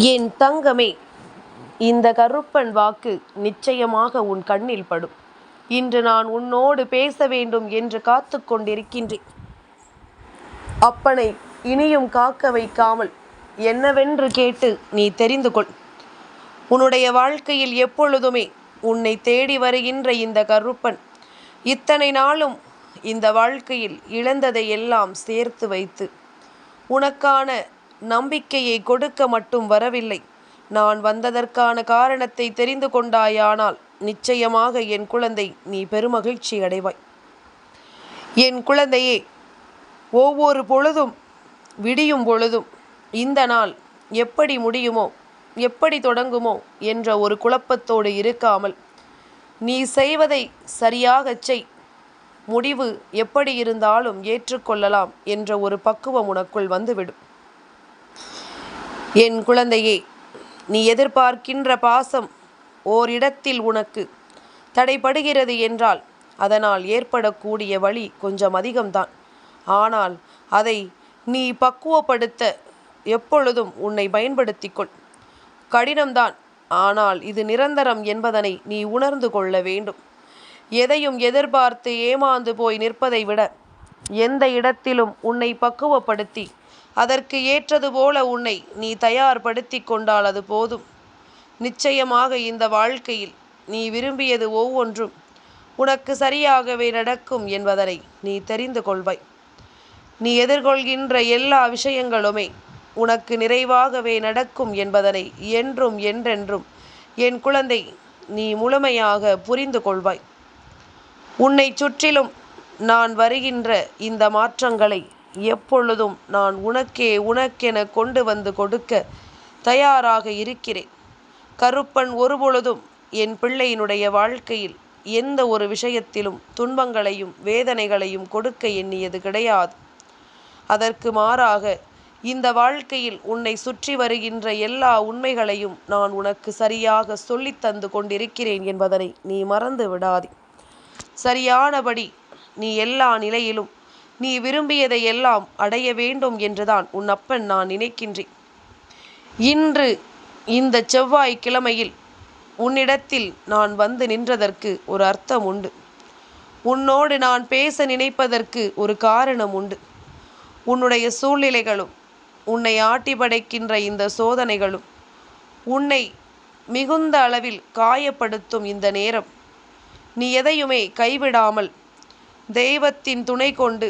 என் தங்கமே இந்த கருப்பன் வாக்கு நிச்சயமாக உன் கண்ணில் படும். இன்று நான் உன்னோடு பேச வேண்டும் என்று காத்து கொண்டிருக்கின்றேன். அப்பனை இனியும் காக்க வைக்காமல் என்னவென்று கேட்டு நீ தெரிந்து கொள். உன்னுடைய வாழ்க்கையில் எப்பொழுதுமே உன்னை தேடி வருகின்ற இந்த கருப்பன் இத்தனை நாளும் இந்த வாழ்க்கையில் இழந்ததை எல்லாம் சேர்த்து வைத்து உனக்கான நம்பிக்கையை கொடுக்க மட்டும் வரவில்லை. நான் வந்ததற்கான காரணத்தை தெரிந்து கொண்டாயானால் நிச்சயமாக என் குழந்தை நீ பெருமகிழ்ச்சி அடைவாய். என் குழந்தையே ஒவ்வொரு பொழுதும் விடியும் பொழுதும் இந்த நாள் எப்படி முடியுமோ எப்படி தொடங்குமோ என்ற ஒரு குழப்பத்தோடு இருக்காமல் நீ செய்வதை சரியாகச் செய். முடிவு எப்படி இருந்தாலும் ஏற்றுக்கொள்ளலாம் என்ற ஒரு பக்குவம் உனக்குள் வந்துவிடும். என் குழந்தையே நீ எதிர்பார்க்கின்ற பாசம் ஓரிடத்தில் உனக்கு தடைபடுகிறது என்றால் அதனால் ஏற்படக்கூடிய வழி கொஞ்சம் அதிகம்தான். ஆனால் அதை நீ பக்குவப்படுத்த எப்பொழுதும் உன்னை பயன்படுத்திக்கொள். கடினம்தான் ஆனால் இது நிரந்தரம் என்பதனை நீ உணர்ந்து கொள்ள வேண்டும். எதையும் எதிர்பார்த்து ஏமாந்து போய் நிற்பதை விட எந்த இடத்திலும் உன்னை பக்குவப்படுத்தி அதற்கு ஏற்றது போல உன்னை நீ தயார்படுத்தி கொண்டால் அது போதும். நிச்சயமாக இந்த வாழ்க்கையில் நீ விரும்பியது ஒவ்வொன்றும் உனக்கு சரியாகவே நடக்கும் என்பதனை நீ தெரிந்து கொள்வாய். நீ எதிர்கொள்கின்ற எல்லா விஷயங்களுமே உனக்கு நிறைவாகவே நடக்கும் என்பதனை என்றும் என்றென்றும் என் குழந்தை நீ முழுமையாக புரிந்து கொள்வாய். உன்னை சுற்றிலும் நான் வருகின்ற இந்த மாற்றங்களை எப்பொழுதும் நான் உனக்கே உனக்கென கொண்டு வந்து கொடுக்க தயாராக இருக்கிறேன். கருப்பன் ஒருபொழுதும் என் பிள்ளையினுடைய வாழ்க்கையில் எந்த ஒரு விஷயத்திலும் துன்பங்களையும் வேதனைகளையும் கொடுக்க எண்ணியது கிடையாது. அதற்கு மாறாக இந்த வாழ்க்கையில் உன்னை சுற்றி வருகின்ற எல்லா உண்மைகளையும் நான் உனக்கு சரியாக சொல்லித் தந்து கொண்டிருக்கிறேன் என்பதனை நீ மறந்து விடாதே. சரியானபடி நீ எல்லா நிலையிலும் நீ விரும்பியதை எல்லாம் அடைய வேண்டும் என்றுதான் உன் அப்பன் நான் நினைக்கின்றேன். இன்று இந்த செவ்வாய் கிழமையில் உன்னிடத்தில் நான் வந்து நின்றதற்கு ஒரு அர்த்தம் உண்டு. உன்னோடு நான் பேச நினைப்பதற்கு ஒரு காரணம் உண்டு. உன்னுடைய சூழ்நிலைகளும் உன்னை ஆட்டி படைக்கின்ற இந்த சோதனைகளும் உன்னை மிகுந்த அளவில் காயப்படுத்தும் இந்த நேரம். நீ எதையுமே கைவிடாமல் தெய்வத்தின் துணை கொண்டு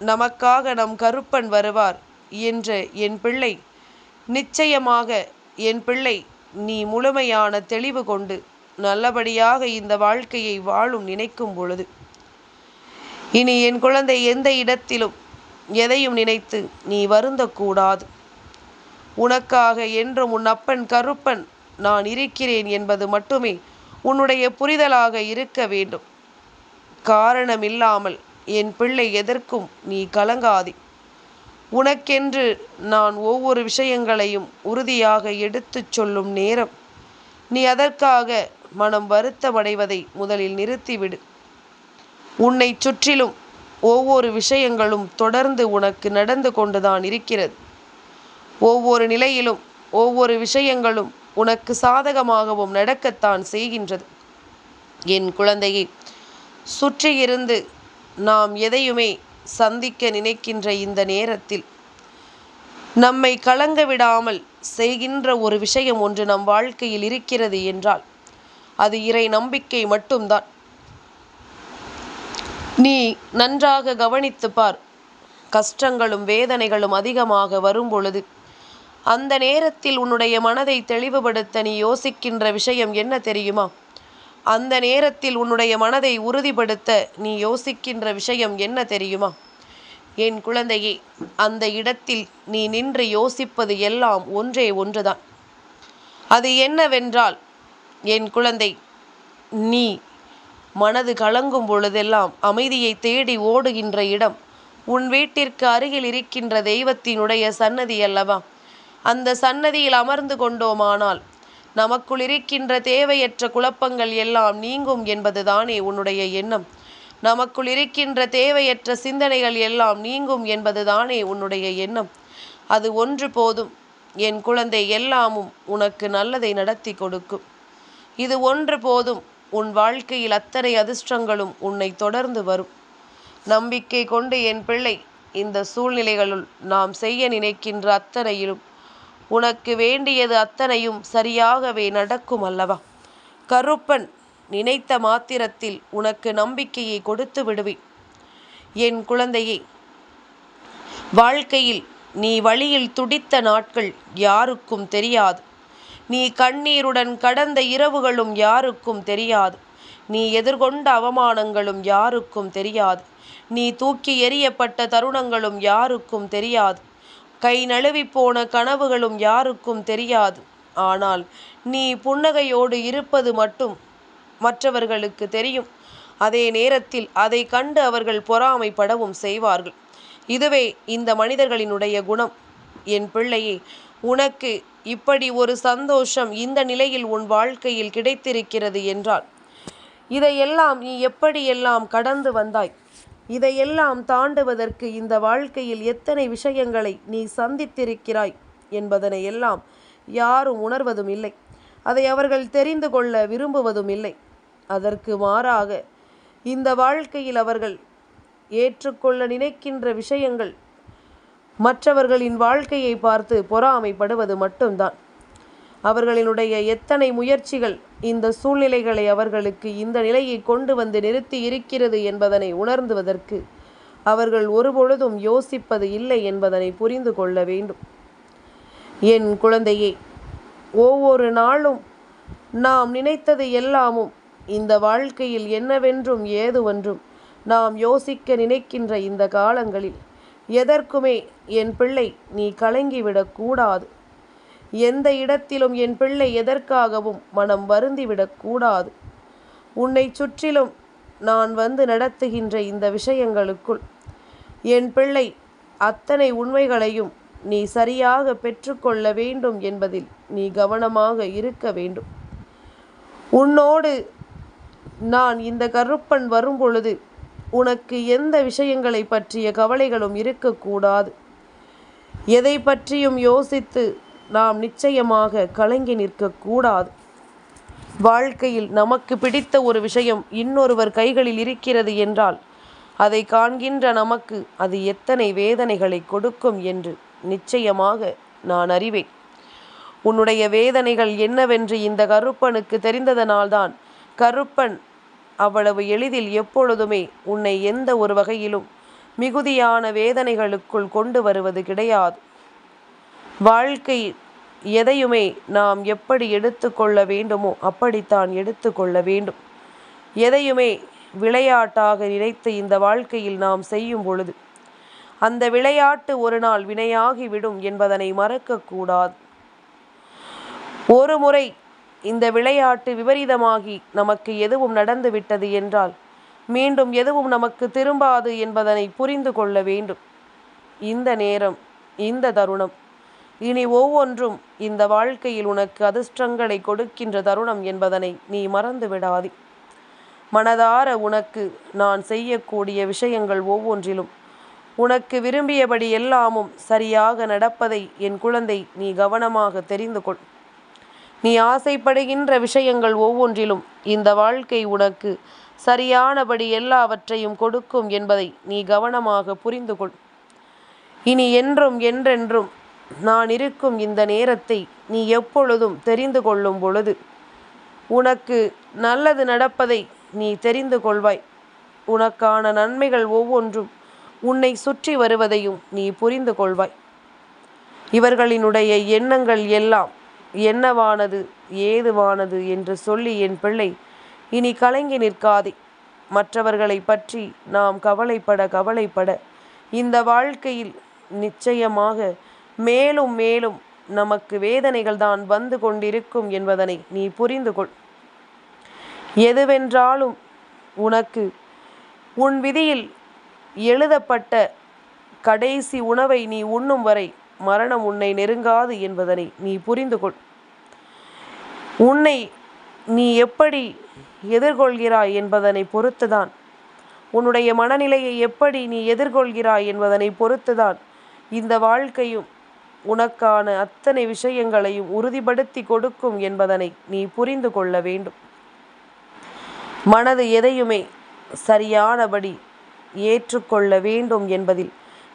நமக்காக நம் கருப்பன் வருவார் என்ற என் பிள்ளை. நிச்சயமாக என் பிள்ளை நீ முழுமையான தெளிவு கொண்டு நல்லபடியாக இந்த வாழ்க்கையை வாழும் நினைக்கும் பொழுது. இனி என் குழந்தை எந்த இடத்திலும் எதையும் நினைத்து நீ வருந்தக்கூடாது. உனக்காக என்றும் உன் அப்பன் கருப்பன் நான் இருக்கிறேன் என்பது மட்டுமே உன்னுடைய புரிதலாக இருக்க வேண்டும். காரணமில்லாமல் என் பிள்ளை எதற்கும் நீ கலங்காதே. உனக்கென்று நான் ஒவ்வொரு விஷயங்களையும் உறுதியாக எடுத்துச் சொல்லும் நேரம். நீ அதற்காக மனம் வருத்தமடைவதை முதலில் நிறுத்திவிடு. உன்னை சுற்றிலும் ஒவ்வொரு விஷயங்களும் தொடர்ந்து உனக்கு நடந்து கொண்டுதான் இருக்கிறது. ஒவ்வொரு நிலையிலும் ஒவ்வொரு விஷயங்களும் உனக்கு சாதகமாகவும் நடக்கத்தான் செய்கின்றது. என் குழந்தையை சுற்றியிருந்து நாம் எதையுமே சந்திக்க நினைக்கின்ற இந்த நேரத்தில் நம்மை கலங்க விடாமல் செய்கின்ற ஒரு விஷயம் ஒன்று நம் வாழ்க்கையில் இருக்கிறது என்றால் அது இறை நம்பிக்கை மட்டும்தான். நீ நன்றாக கவனித்து பார் கஷ்டங்களும் வேதனைகளும் அதிகமாக வரும் பொழுது அந்த நேரத்தில் உன்னுடைய மனதை தெளிவுபடுத்த நீ யோசிக்கின்ற விஷயம் என்ன தெரியுமா? அந்த நேரத்தில் உன்னுடைய மனதை உறுதிப்படுத்த நீ யோசிக்கின்ற விஷயம் என்ன தெரியுமா? என் குழந்தையே அந்த இடத்தில் நீ நின்று யோசிப்பது எல்லாம் ஒன்றே ஒன்றுதான். அது என்னவென்றால் என் குழந்தை நீ மனது கலங்கும் பொழுதெல்லாம் அமைதியை தேடி ஓடுகின்ற இடம் உன் வீட்டிற்கு அருகில் இருக்கின்ற தெய்வத்தினுடைய சன்னதி அல்லவா? அந்த சன்னதியில் அமர்ந்து கொண்டோமானால் நமக்குள் இருக்கின்ற தேவையற்ற குழப்பங்கள் எல்லாம் நீங்கும் என்பதுதானே உன்னுடைய எண்ணம். நமக்குள் இருக்கின்ற தேவையற்ற சிந்தனைகள் எல்லாம் நீங்கும் என்பதுதானே உன்னுடைய எண்ணம். அது ஒன்று போதும். என் குழந்தை எல்லாமும் உனக்கு நல்லதை நடத்தி கொடுக்கும். இது ஒன்று போதும். உன் வாழ்க்கையில் அத்தனை அதிர்ஷ்டங்களும் உன்னை தொடர்ந்து வரும். நம்பிக்கை கொண்டு என் பிள்ளை இந்த சூழ்நிலைகளுள் நாம் செய்ய நினைக்கின்ற அத்தனையிலும் உனக்கு வேண்டியது அத்தனையும் சரியாகவே நடக்கும் அல்லவா? கருப்பன் நினைத்த மாத்திரத்தில் உனக்கு நம்பிக்கையை கொடுத்து விடுவேன். என் குழந்தையே வாழ்க்கையில் நீ வழியில் துடித்த நாட்கள் யாருக்கும் தெரியாது. நீ கண்ணீருடன் கடந்த இரவுகளும் யாருக்கும் தெரியாது. நீ எதிர்கொண்ட அவமானங்களும் யாருக்கும் தெரியாது. நீ தூக்கி எறியப்பட்ட தருணங்களும் யாருக்கும் தெரியாது. கை நழுவி போன கனவுகளும் யாருக்கும் தெரியாது. ஆனால் நீ புன்னகையோடு இருப்பது மட்டும் மற்றவர்களுக்கு தெரியும். அதே நேரத்தில் அதை கண்டு அவர்கள் பொறாமைப்படவும் செய்வார்கள். இதுவே இந்த மனிதர்களினுடைய குணம். என் பிள்ளையே உனக்கு இப்படி ஒரு சந்தோஷம் இந்த நிலையில் உன் வாழ்க்கையில் கிடைத்திருக்கிறது என்றால் இதையெல்லாம் நீ எப்படியெல்லாம் கடந்து வந்தாய்? இதையெல்லாம் தாண்டுவதற்கு இந்த வாழ்க்கையில் எத்தனை விஷயங்களை நீ சந்தித்திருக்கிறாய் என்பதனை எல்லாம் யாரும் உணர்வதும் இல்லை அதை அவர்கள் தெரிந்து கொள்ள விரும்புவதும் இல்லை அதற்கு மாறாக இந்த வாழ்க்கையில் அவர்கள் ஏற்றுக்கொள்ள நினைக்கின்ற விஷயங்கள் மற்றவர்களின் வாழ்க்கையை பார்த்து பொறாமைப்படுவது மட்டும்தான். அவர்களினுடைய எத்தனை முயற்சிகள் இந்த சூழ்நிலைகளை அவர்களுக்கு இந்த நிலையை கொண்டு வந்து நிறுத்தி இருக்கிறது என்பதனை உணர்ந்துவதற்கு அவர்கள் ஒருபொழுதும் யோசிப்பது இல்லை என்பதனை புரிந்து கொள்ள வேண்டும். என் குழந்தையே ஒவ்வொரு நாளும் நாம் நினைத்தது எல்லாமும் இந்த வாழ்க்கையில் என்னவென்றும் ஏதுவென்றும் நாம் யோசிக்க நினைக்கின்ற இந்த காலங்களில் எதற்குமே என் பிள்ளை நீ கலங்கிவிடக் கூடாது எந்த இடத்திலும் என் பிள்ளை எதற்காகவும் மனம் வருந்திவிடக்கூடாது. உன்னை சுற்றிலும் நான் வந்து நடத்துகின்ற இந்த விஷயங்களுக்குள் என் பிள்ளை அத்தனை உண்மைகளையும் நீ சரியாக பெற்றுக்கொள்ள வேண்டும் என்பதில் நீ கவனமாக இருக்க வேண்டும். உன்னோடு நான் இந்த கருப்பன் வரும்பொழுது உனக்கு எந்த விஷயங்களை பற்றிய கவலைகளும் இருக்கக்கூடாது. எதை பற்றியும் யோசித்து நாம் நிச்சயமாக கலங்கி நிற்கக்கூடாது. வாழ்க்கையில் நமக்கு பிடித்த ஒரு விஷயம் இன்னொருவர் கைகளில் இருக்கிறது என்றால் அதை காண்கின்ற நமக்கு அது எத்தனை வேதனைகளை கொடுக்கும் என்று நிச்சயமாக நான் அறிவேன். உன்னுடைய வேதனைகள் என்னவென்று இந்த கருப்பனுக்கு தெரிந்ததனால்தான் கருப்பன் அவ்வளவு எளிதில் எப்பொழுதுமே உன்னை எந்த ஒரு வகையிலும் மிகுதியான வேதனைகளுக்குள் கொண்டு வருவது கிடையாது. வாழ்க்கை எதையுமே நாம் எப்படி எடுத்துக்கொள்ள வேண்டுமோ அப்படித்தான் எடுத்துக்கொள்ள வேண்டும். எதையுமே விளையாட்டாக நினைத்து இந்த வாழ்க்கையில் நாம் செய்யும் பொழுது அந்த விளையாட்டு ஒரு நாள் வினையாகிவிடும் என்பதனை மறக்கக்கூடாது. ஒரு முறை இந்த விளையாட்டு விபரீதமாகி நமக்கு எதுவும் நடந்து விட்டது என்றால் மீண்டும் எதுவும் நமக்கு திரும்பாது என்பதனை புரிந்து கொள்ள வேண்டும். இந்த நேரம் இந்த தருணம் இனி ஒவ்வொன்றும் இந்த வாழ்க்கையில் உனக்கு அதிர்ஷ்டங்களை கொடுக்கின்ற தருணம் என்பதனை நீ மறந்து விடாதே. மனதார உனக்கு நான் செய்யக்கூடிய விஷயங்கள் ஒவ்வொன்றிலும் உனக்கு விரும்பியபடி எல்லாமும் சரியாக நடப்பதை என் குழந்தை நீ கவனமாக தெரிந்து கொள். நீ ஆசைப்படுகின்ற விஷயங்கள் ஒவ்வொன்றிலும் இந்த வாழ்க்கை உனக்கு சரியானபடி எல்லாவற்றையும் கொடுக்கும் என்பதை நீ கவனமாக புரிந்து கொள். இனி என்றும் என்றென்றும் நான் இருக்கும் இந்த நேரத்தை நீ எப்பொழுதும் தெரிந்து கொள்ளும் பொழுது உனக்கு நல்லது நடப்பதை நீ தெரிந்து கொள்வாய். உனக்கான நன்மைகள் ஒவ்வொன்றும் உன்னை சுற்றி வருவதையும் நீ புரிந்து கொள்வாய். இவர்களினுடைய எண்ணங்கள் எல்லாம் என்னவானது ஏதுவானது என்று சொல்லி என் பிள்ளை இனி கலங்கி நிற்காதே. மற்றவர்களை பற்றி நாம் கவலைப்பட கவலைப்பட இந்த வாழ்க்கையில் நிச்சயமாக மேலும் மேலும் நமக்கு வேதனைகள் தான் வந்து கொண்டிருக்கும் என்பதனை நீ புரிந்து கொள். எதுவென்றாலும் உனக்கு உன் விதியில் எழுதப்பட்ட கடைசி உணவை நீ உண்ணும் வரை மரணம் உன்னை நெருங்காது என்பதனை நீ புரிந்து கொள். உன்னை நீ எப்படி எதிர்கொள்கிறாய் என்பதனை பொறுத்துதான். உன்னுடைய மனநிலையை எப்படி நீ எதிர்கொள்கிறாய் என்பதனை பொறுத்துதான் இந்த வாழ்க்கையும் உனக்கான அத்தனை விஷயங்களையும் உறுதிப்படுத்தி கொடுக்கும் என்பதனை நீ புரிந்து கொள்ள வேண்டும். மனது எதையுமே சரியானபடி ஏற்றுக்கொள்ள வேண்டும் என்பதில்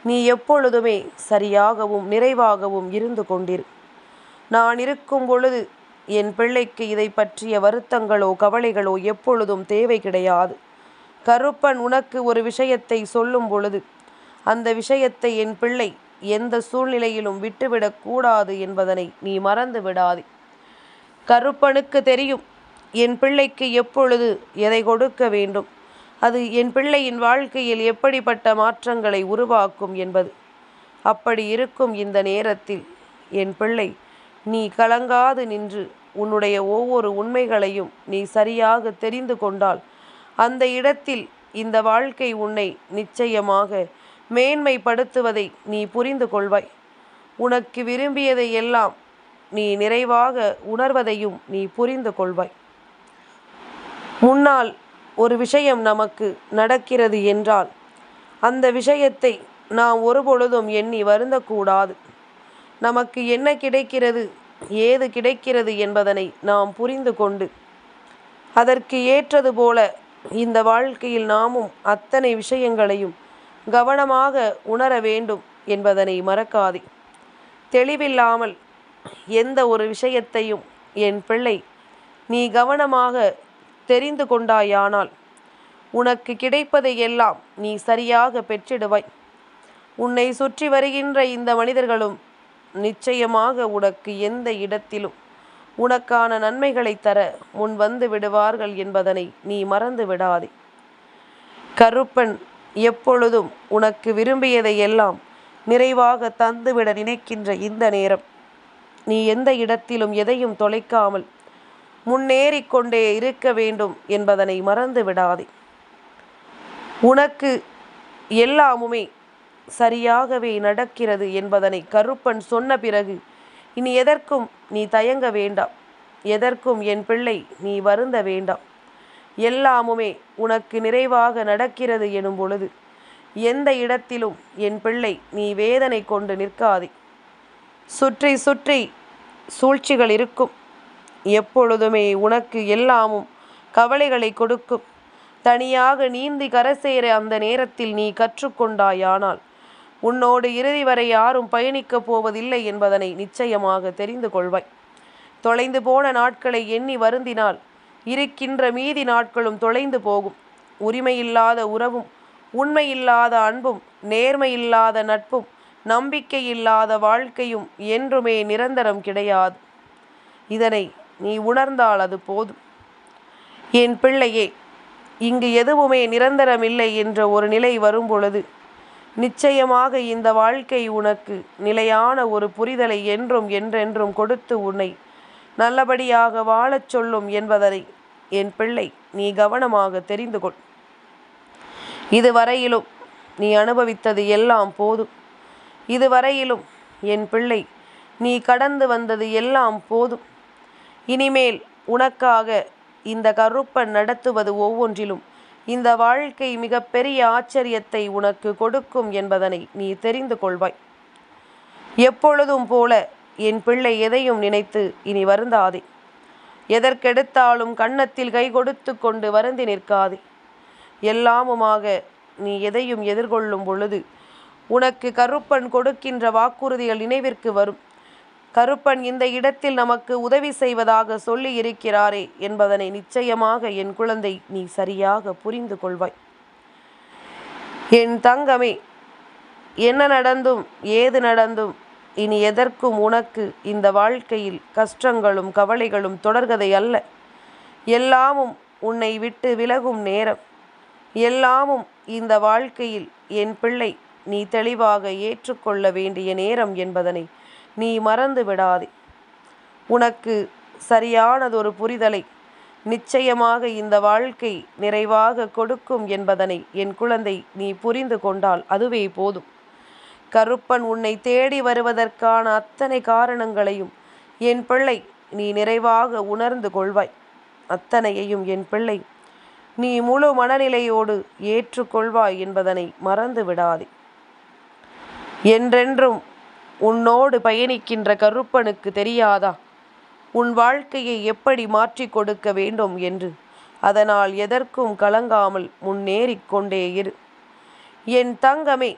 நீ எப்பொழுதுமே சரியாகவும் நிறைவாகவும் இருந்து கொண்டிரு. நான் இருக்கும் பொழுது என் பிள்ளைக்கு இதை பற்றிய வருத்தங்களோ கவலைகளோ எப்பொழுதும் தேவை கிடையாது. கருப்பன் உனக்கு ஒரு விஷயத்தை சொல்லும் பொழுது அந்த விஷயத்தை என் பிள்ளை எந்த சூழ்நிலையிலும் விட்டுவிடக் கூடாது என்பதனை நீ மறந்து விடாதே. கருப்பனுக்கு தெரியும் என் பிள்ளைக்கு எப்பொழுது எதை கொடுக்க வேண்டும்? அது என் பிள்ளையின் வாழ்க்கையில் எப்படிப்பட்ட மாற்றங்களை உருவாக்கும் என்பது. அப்படி இருக்கும் இந்த நேரத்தில் என் பிள்ளை நீ கலங்காது நின்று உன்னுடைய ஒவ்வொரு உண்மைகளையும் நீ சரியாக தெரிந்து கொண்டால் அந்த இடத்தில் இந்த வாழ்க்கை உன்னை நிச்சயமாக மேன்மைப்படுத்துவதை நீ புரிந்து கொள்வாய். உனக்கு விரும்பியதை எல்லாம் நீ நிறைவாக உணர்வதையும் நீ புரிந்து கொள்வாய். முன்னால் ஒரு விஷயம் நமக்கு நடக்கிறது என்றால் அந்த விஷயத்தை நாம் ஒருபொழுதும் எண்ணி வருந்தக்கூடாது. நமக்கு என்ன கிடைக்கிறது ஏது கிடைக்கிறது என்பதனை நாம் புரிந்து கொண்டு அதற்கு ஏற்றது போல இந்த வாழ்க்கையில் நாமும் அத்தனை விஷயங்களையும் கவனமாக உணர வேண்டும் என்பதனை மறக்காதே. தெளிவில்லாமல் எந்த ஒரு விஷயத்தையும் என் பிள்ளை நீ கவனமாக தெரிந்து கொண்டாயானால் உனக்கு கிடைப்பதை எல்லாம் நீ சரியாக பெற்றிடுவாய். உன்னை சுற்றி வருகின்ற இந்த மனிதர்களும் நிச்சயமாக உனக்கு எந்த இடத்திலும் உனக்கான நன்மைகளை தர முன் வந்து விடுவார்கள் என்பதனை நீ மறந்து விடாதே. கருப்பன் எப்பொழுதும் உனக்கு விரும்பியதை எல்லாம் நிறைவாக தந்துவிட நினைக்கின்ற இந்த நேரம். நீ எந்த இடத்திலும் எதையும் தொலைக்காமல் முன்னேறிக்கொண்டே இருக்க வேண்டும் என்பதனை மறந்து விடாதே. உனக்கு எல்லாமுமே சரியாகவே நடக்கிறது என்பதனை கருப்பன் சொன்ன பிறகு இனி எதற்கும் நீ தயங்க வேண்டாம். எதற்கும் என் பிள்ளை நீ வருந்த வேண்டாம். எல்லாமுமே உனக்கு நிறைவாக நடக்கிறது எனும் பொழுது எந்த இடத்திலும் என் பிள்ளை நீ வேதனை கொண்டு நிற்காதே. சுற்றி சுற்றி சூழ்ச்சிகள் இருக்கும். எப்பொழுதுமே உனக்கு எல்லாமும் கவலைகளை கொடுக்கும். தனியாக நீந்தி கரசேற அந்த நேரத்தில் நீ கற்றுக்கொண்டாயானால் உன்னோடு இறுதி வரை யாரும் பயணிக்கப் போவதில்லை என்பதனை நிச்சயமாக தெரிந்து கொள்வாய். தொலைந்து போன நாட்களை எண்ணி வருந்தினால் இருக்கின்ற மீதி நாட்களும் தொலைந்து போகும். உரிமையில்லாத உறவும் உண்மையில்லாத அன்பும் நேர்மையில்லாத நட்பும் நம்பிக்கையில்லாத வாழ்க்கையும் என்றுமே நிரந்தரம் கிடையாது. இதனை நீ உணர்ந்தால் அது போதும். என் பிள்ளையே இங்கு எதுவுமே நிரந்தரமில்லை என்ற ஒரு நிலை வரும்பொழுது நிச்சயமாக இந்த வாழ்க்கை உனக்கு நிலையான ஒரு புரிதலை என்றும் என்றென்றும் கொடுத்து உன்னை நல்லபடியாக வாழச் சொல்லும் என்பதனை என் பிள்ளை நீ கவனமாக தெரிந்து கொள். இதுவரையிலும் நீ அனுபவித்தது எல்லாம் போதும். இதுவரையிலும் என் பிள்ளை நீ கடந்து வந்தது எல்லாம் போதும். இனிமேல் உனக்காக இந்த கருப்பன் நடத்துவது ஒவ்வொன்றிலும் இந்த வாழ்க்கை மிகப்பெரிய ஆச்சரியத்தை உனக்கு கொடுக்கும் என்பதனை நீ தெரிந்து கொள்வாய். எப்பொழுதும் போல என் பிள்ளை எதையும் நினைத்து இனி வருந்தாதே. எதற்கெடுத்தாலும் கன்னத்தில் கை கொடுத்து கொண்டு வருந்தி நிற்காதே. எல்லாமுமாக நீ எதையும் எதிர்கொள்ளும் பொழுது உனக்கு கருப்பன் கொடுக்கின்ற வாக்குறுதிகள் நினைவிற்கு வரும். கருப்பன் இந்த இடத்தில் நமக்கு உதவி செய்வதாக சொல்லி இருக்கிறாரே என்பதனை நிச்சயமாக என் குழந்தை நீ சரியாக புரிந்து கொள்வாய். என் தங்கமே என்ன நடந்தும் ஏது நடந்தும் இனி எதற்கும் உனக்கு இந்த வாழ்க்கையில் கஷ்டங்களும் கவலைகளும் தொடர்கதை அல்ல. எல்லாமும் உன்னை விட்டு விலகும் நேரம். எல்லாமும் இந்த வாழ்க்கையில் என் பிள்ளை நீ தெளிவாக ஏற்றுக்கொள்ள வேண்டிய நேரம் என்பதனை நீ மறந்து விடாதே. உனக்கு சரியானதொரு புரிதலை நிச்சயமாக இந்த வாழ்க்கை நிறைவாக கொடுக்கும் என்பதனை என் குழந்தை நீ புரிந்து கொண்டால் அதுவே போதும். கருப்பன் உன்னை தேடி வருவதற்கான அத்தனை காரணங்களையும் என் பிள்ளை நீ நிறைவாக உணர்ந்து கொள்வாய். அத்தனையையும் என் பிள்ளை நீ முழு மனநிலையோடு ஏற்றுக்கொள்வாய் என்பதனை மறந்து விடாதே. என்றென்றும் உன்னோடு பயணிக்கின்ற கருப்பனுக்கு தெரியாதா? உன் வாழ்க்கையை எப்படி மாற்றிக் கொடுக்க வேண்டும் என்று? அதனால் எதற்கும் கலங்காமல் முன்னேறிக் கொண்டே இரு. என் தங்கமே